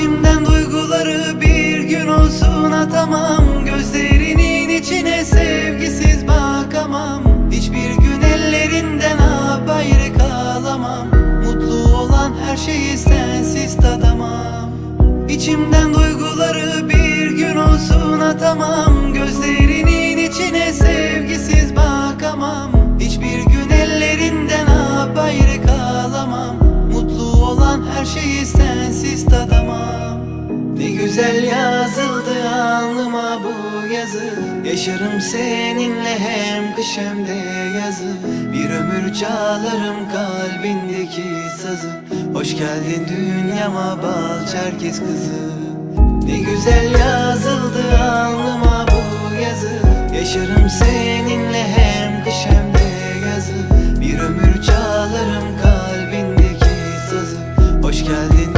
İçimden duyguları bir gün olsun atamam. Gözlerinin içine sevgisiz bakamam. Hiçbir gün ellerinden apayrı kalamam. Mutlu olan her şeyi sensiz tadamam. İçimden duyguları bir gün olsun atamam. Gözlerinin içine sevgisiz bakamam. Hiçbir gün ellerinden apayrı kalamam. Mutlu olan her şeyi sensiz güzel yazıldı alnıma bu yazı. Yaşarım seninle hem kış hem de yazı. Bir ömür çalarım kalbindeki sazı. Hoş geldin dünyama bal çerkez kızı. Ne güzel yazıldı alnıma bu yazı. Yaşarım seninle hem kış hem de yazı. Bir ömür çalarım kalbindeki sazı. Hoş geldin